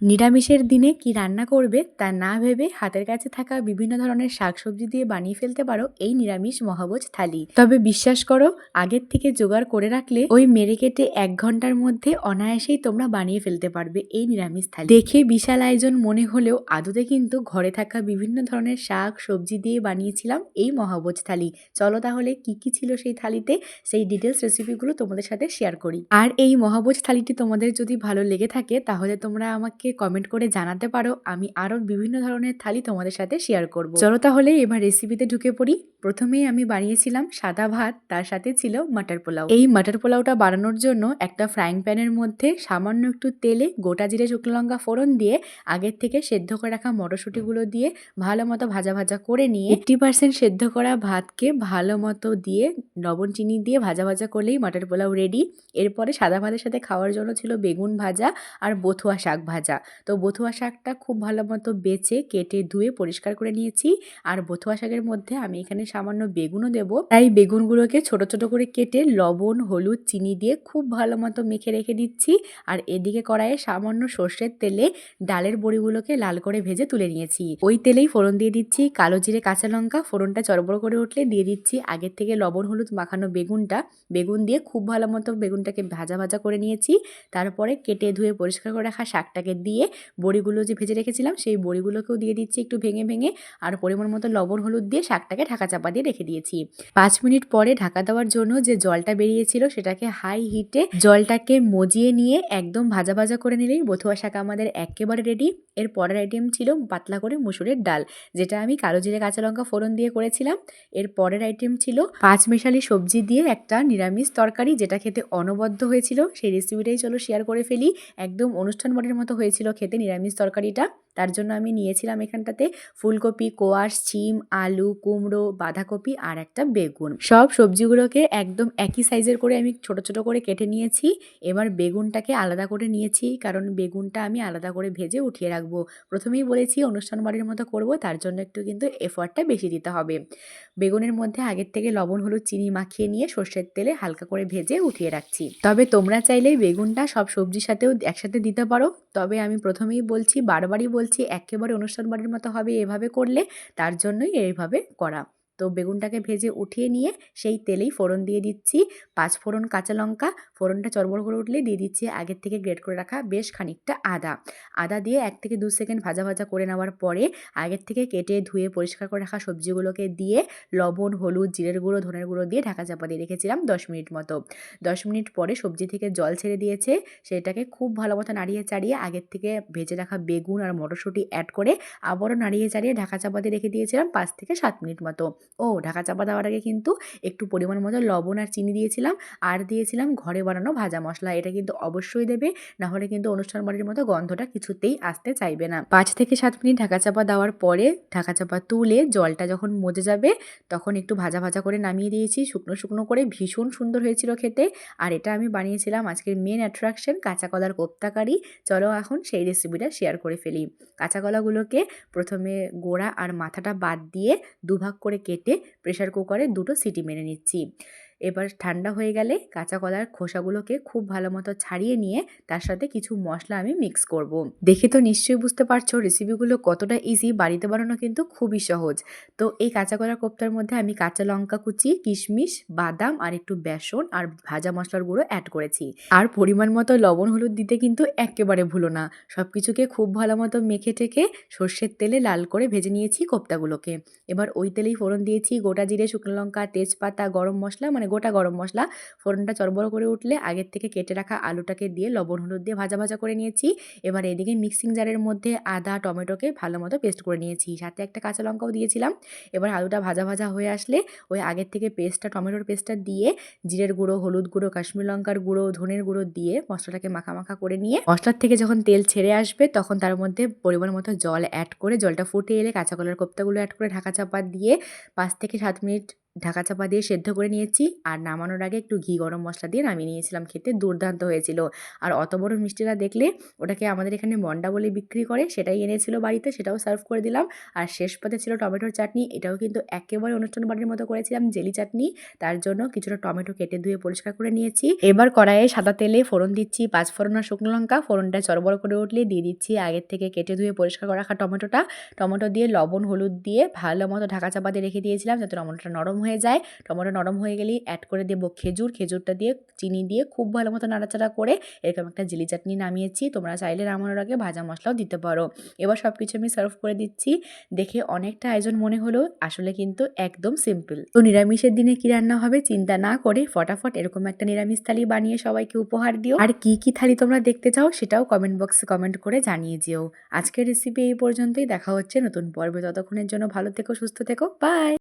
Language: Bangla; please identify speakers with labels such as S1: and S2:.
S1: নিরামিষের দিনে কি রান্না করবে তা না ভেবে হাতের কাছে থাকা বিভিন্ন ধরনের শাকসবজি দিয়ে বানিয়ে ফেলতে পারো এই নিরামিষ মহাবোজ থালি। তবে বিশ্বাস করো, আগের থেকে জোগাড় করে রাখলে ওই মেরে কেটে এক ঘণ্টার মধ্যে অনায়াসেই তোমরা বানিয়ে ফেলতে পারবে এই নিরামিষ থালি। দেখে বিশাল আয়োজন মনে হলেও আদতে কিন্তু ঘরে থাকা বিভিন্ন ধরনের শাক, সবজি দিয়ে বানিয়েছিলাম এই মহাবোজ থালি। চলো তাহলে কি কি ছিল সেই থালিতে সেই ডিটেলস রেসিপিগুলো তোমাদের সাথে শেয়ার করি। আর এই মহাবোজ থালিটি তোমাদের যদি ভালো লেগে থাকে তাহলে তোমরা আমাকে কমেন্ট করে জানাতে পারো। আমি আরও বিভিন্ন ধরনের থালি তোমাদের সাথে শেয়ার করব। চলো তাহলে এবার রেসিপিতে ঢুকে পড়ি। প্রথমেই আমি বানিয়েছিলাম সাদা ভাত, তার সাথে ছিল মাটার পোলাও। এই মাটার পোলাওটা বানানোর জন্য একটা ফ্রাইং প্যানের মধ্যে সামান্য একটু তেলে গোটা জিরে শুকনো লঙ্কা ফোড়ন দিয়ে আগের থেকে সেদ্ধ করে রাখা মটরশুঁটিগুলো দিয়ে ভালো মতো ভাজা ভাজা করে নিয়ে এইটটি পার্সেন্ট সেদ্ধ করা ভাতকে ভালো মতো দিয়ে লবণ, চিনি দিয়ে ভাজা ভাজা করলেই মাটার পোলাও রেডি এরপরে সাদা ভাতের সাথে খাওয়ার জন্য ছিল বেগুন ভাজা আর বথুয়া শাক ভাজা। তো বথুয়া শাকটা খুব ভালো মতো বেছে কেটে, ধুয়ে পরিষ্কার করে নিয়েছি। আর বথুয়া শাকের মধ্যে আমি এখানে সামান্য বেগুনও দেবো। তাই বেগুনগুলোকে ছোট ছোট করে কেটে লবণ, হলুদ, চিনি দিয়ে খুব ভালো মতো মেখে রেখে দিচ্ছি। আর এদিকে কড়াইয়ে সামান্য সর্ষের তেলে ডালের বড়িগুলোকে লাল করে ভেজে তুলে নিয়েছি। ওই তেলেই ফোড়ন দিয়ে দিচ্ছি, কালো জিরে, কাঁচা লঙ্কা। ফোড়নটা চড়বড় করে উঠলে দিয়ে দিচ্ছি আগের থেকে লবণ, হলুদ মাখানো বেগুনটা। বেগুন দিয়ে খুব ভালো মতো বেগুনটাকে ভাজা ভাজা করে নিয়েছি। তারপরে কেটে ধুয়ে পরিষ্কার করে রাখা শাকটাকে দিয়ে বড়িগুলো যে ভেজে রেখেছিলাম, সেই বড়িগুলোকেও দিয়ে দিচ্ছি একটু ভেঙে ভেঙে। আর পরিমাণ মতো লবণ, হলুদ দিয়ে শাকটাকে ঢাকা দিয়ে রেখে দিয়েছি। পাঁচ মিনিট পরে ঢাকা দেওয়ার জন্য যে জলটা বেরিয়েছিল সেটাকে হাই হিটে জলটাকে মজিয়ে নিয়ে একদম ভাজা ভাজা করে নিলেই বথুয়া শাক আমাদের একেবারে রেডি এর পরের আইটেম ছিল পাতলা করে মুসুরের ডাল, যেটা আমি কালো জিরে কাঁচা লঙ্কা ফোড়ন দিয়ে করেছিলাম। এর পরের আইটেম ছিল পাঁচ মেশালি সবজি দিয়ে একটা নিরামিষ তরকারি, যেটা খেতে অনবদ্য হয়েছিল। সেই রেসিপিটাই চলো শেয়ার করে ফেলি। একদম অনুষ্ঠান বাড়ির মতো হয়েছিল খেতে নিরামিষ তরকারিটা। তার জন্য আমি নিয়েছিলাম এখানটাতে ফুলকপি, কোয়াশ শিম আলু, কুমড়ো, বাঁধাকপি আর একটা বেগুন। সব সবজিগুলোকে একদম একই সাইজের করে আমি ছোট ছোট করে কেটে নিয়েছি। এবার বেগুনটাকে আলাদা করে নিয়েছি কারণ বেগুনটা আমি আলাদা করে ভেজে উঠিয়ে রাখব। প্রথমেই বলেছি অনুষ্ঠান বাড়ির মতো করব, তার জন্য একটু কিন্তু এফর্টটা বেশি দিতে হবে। বেগুনের মধ্যে আগের থেকে লবণ, হলুদ, চিনি মাখিয়ে নিয়ে সর্ষের তেলে হালকা করে ভেজে উঠিয়ে রাখছি। তবে তোমরা চাইলে বেগুনটা সব সবজির সাথেও একসাথে দিতে পারো। তবে আমি প্রথমেই বলছি বারবারই বলছি একেবারে অনুষ্ঠান বাড়ির মতো হবে এভাবে করলে তার জন্যই এইভাবে করা। তো বেগুনটাকে ভেজে উঠিয়ে নিয়ে সেই তেলেই ফোড়ন দিয়ে দিচ্ছি। পাঁচ ফোড়ন কাঁচা লঙ্কা, ফোড়নটা চড়বড় করে উঠলে দিয়ে দিচ্ছি আগের থেকে গ্রেট করে রাখা বেশ খানিকটা আদা। আদা দিয়ে এক থেকে দু সেকেন্ড ভাজা ভাজা করে নেওয়ার পরে আগের থেকে কেটে ধুয়ে পরিষ্কার করে রাখা সবজিগুলোকে দিয়ে লবণ, হলুদ, জিরের গুঁড়ো, ধনের গুঁড়ো দিয়ে ঢাকা চাপা দিয়ে রেখেছিলাম দশ মিনিট মতো। দশ মিনিট পরে সবজি থেকে জল ছেড়ে দিয়েছে। সেটাকে খুব ভালো মতো নাড়িয়ে চাড়িয়ে আগের থেকে ভেজে রাখা বেগুন আর মটরশুঁটি অ্যাড করে আবারও নাড়িয়ে চাড়িয়ে ঢাকা চাপা দিয়ে রেখে দিয়েছিলাম পাঁচ থেকে সাত মিনিট মতো। ও ঢাকা চাপা দেওয়ার আগে কিন্তু একটু পরিমাণ মতো লবণ আর চিনি দিয়েছিলাম। আর দিয়েছিলাম ঘরে বানানো ভাজা মশলা। এটা কিন্তু অবশ্যই দেবে, না হলে কিন্তু অনুষ্ঠান বাড়ির মতো গন্ধটা কিছুতেই আসতে চাইবে না। পাঁচ থেকে সাত মিনিট ঢাকা চাপা দেওয়ার পরে ঢাকা চাপা তুলে জলটা যখন মজে যাবে, তখন একটু ভাজা ভাজা করে নামিয়ে দিয়েছি। শুকনো শুকনো করে ভীষণ সুন্দর হয়েছিল খেতে। আর এটা আমি বানিয়েছিলাম আজকের মেন অ্যাট্রাকশন কাঁচা কলার কোপ্তাকারি চলো এখন সেই রেসিপিটা শেয়ার করে ফেলি। কাঁচা কলাগুলোকে প্রথমে গোড়া আর মাথাটা বাদ দিয়ে দুভাগ করে কেটে প্রেশার কুকারে দুটো সিটি মেরে নিচ্ছি। এবার ঠান্ডা হয়ে গেলে কাঁচা কলার খোসাগুলোকে খুব ভালো মতো ছাড়িয়ে নিয়ে তার সাথে কিছু মশলা আমি মিক্স করব। দেখে তো নিশ্চয়ই বুঝতে পারছ রেসিপিগুলো কতটা ইজি বাড়িতে বানানো কিন্তু খুবই সহজ। তো এই কাঁচা কলার কোপ্তার মধ্যে আমি কাঁচা লঙ্কা কুচি, কিশমিশ, বাদাম আর একটু বেসন আর ভাজা মশলার গুঁড়ো অ্যাড করেছি। আর পরিমাণ মতো লবণ হলুদ দিতে কিন্তু একেবারে ভুলো না। সব কিছুকে খুব ভালো মতো মেখে টেখে সর্ষের তেলে লাল করে ভেজে নিয়েছি কোপ্তাগুলোকে। এবার ওই তেলেই ফোড়ন দিয়েছি গোটা জিরে, শুকনো লঙ্কা, তেজপাতা, গরম মশলা মানে গোটা গরম মশলা। ফোড়নটা চড়বড় করে উঠলে আগের থেকে কেটে রাখা আলুটাকে দিয়ে লবণ, হলুদ দিয়ে ভাজা ভাজা করে নিয়েছি। এবার এদিকে মিক্সিং জারের মধ্যে আদা, টমেটোকে ভালো মতো পেস্ট করে নিয়েছি। সাথে একটা কাঁচা লঙ্কাও দিয়েছিলাম। এবার আলুটা ভাজা ভাজা হয়ে আসলে ওই আগের থেকে পেস্টটা টমেটোর পেস্টটা দিয়ে জিরের গুঁড়ো, হলুদ গুঁড়ো, কাশ্মীর লঙ্কার গুঁড়ো, ধনের গুঁড়ো দিয়ে মশলাটাকে মাখা মাখা করে নিয়ে মশলার থেকে যখন তেল ছেড়ে আসবে তখন তার মধ্যে পরিমাণ মতো জল অ্যাড করে জলটা ফুটে এলে কাঁচা কলার কোপ্তাগুলো অ্যাড করে ঢাকা চাপা দিয়ে পাঁচ থেকে সাত মিনিট ঢাকা চাপা দিয়ে সেদ্ধ করে নিয়েছি। আর নামানোর আগে একটু ঘি গরম মশলা দিয়ে নামিয়ে নিয়েছিলাম খেতে, দুর্দান্ত হয়েছিল। আর অত বড় মিষ্টিটা দেখলে ওটাকে আমাদের এখানে মন্ডা বলে বিক্রি করে, সেটাই এনেছিল বাড়িতে, সেটাও সার্ভ করে দিলাম। আর শেষ পাতে ছিল টমেটোর চাটনি, এটাও কিন্তু একেবারে অনুষ্ঠান বাড়ির মতো করেছিলাম, জেলি চাটনি। তার জন্য কিছুটা টমেটো কেটে ধুয়ে পরিষ্কার করে নিয়েছি। এবার কড়াইয়ে সাদা তেলে ফোড়ন দিচ্ছি, পাঁচ ফোড়ন আর শুকনো লঙ্কা। ফোড়নটা চড়বড় করে উঠলে দিয়ে দিচ্ছি আগের থেকে কেটে ধুয়ে পরিষ্কার করে রাখা টমেটোটা। টমেটো দিয়ে লবণ, হলুদ দিয়ে ভালো মতো ঢাকা চাপা দিয়ে রেখে দিয়েছিলাম, যাতে টমেটোটা নরম হয়ে যায়, টমেটো নরম হয়ে গেলেই অ্যাড করে দেবো খেজুর। খেজুরটা দিয়ে, চিনি দিয়ে খুব ভালো মতো নাড়াচাড়া করে এরকম একটা জিলি চাটনি নামিয়েছি। তোমরা চাইলে নামানোর আগে ভাজা মশলাও দিতে পারো। এবার সব কিছু আমি সার্ভ করে দিচ্ছি। দেখে অনেকটা আয়োজন মনে হলো, আসলে কিন্তু একদম সিম্পল তো নিরামিষের দিনে কি রান্না হবে চিন্তা না করে ফটাফট এরকম একটা নিরামিষ থালি বানিয়ে সবাইকে উপহার দিও। আর কি কি থালি তোমরা দেখতে চাও সেটাও কমেন্ট বক্সে কমেন্ট করে জানিয়ে যেও। আজকের রেসিপি এই পর্যন্তই। দেখা হচ্ছে নতুন পর্বে। ততক্ষণের জন্য ভালো থেকো, সুস্থ থেকো। বাই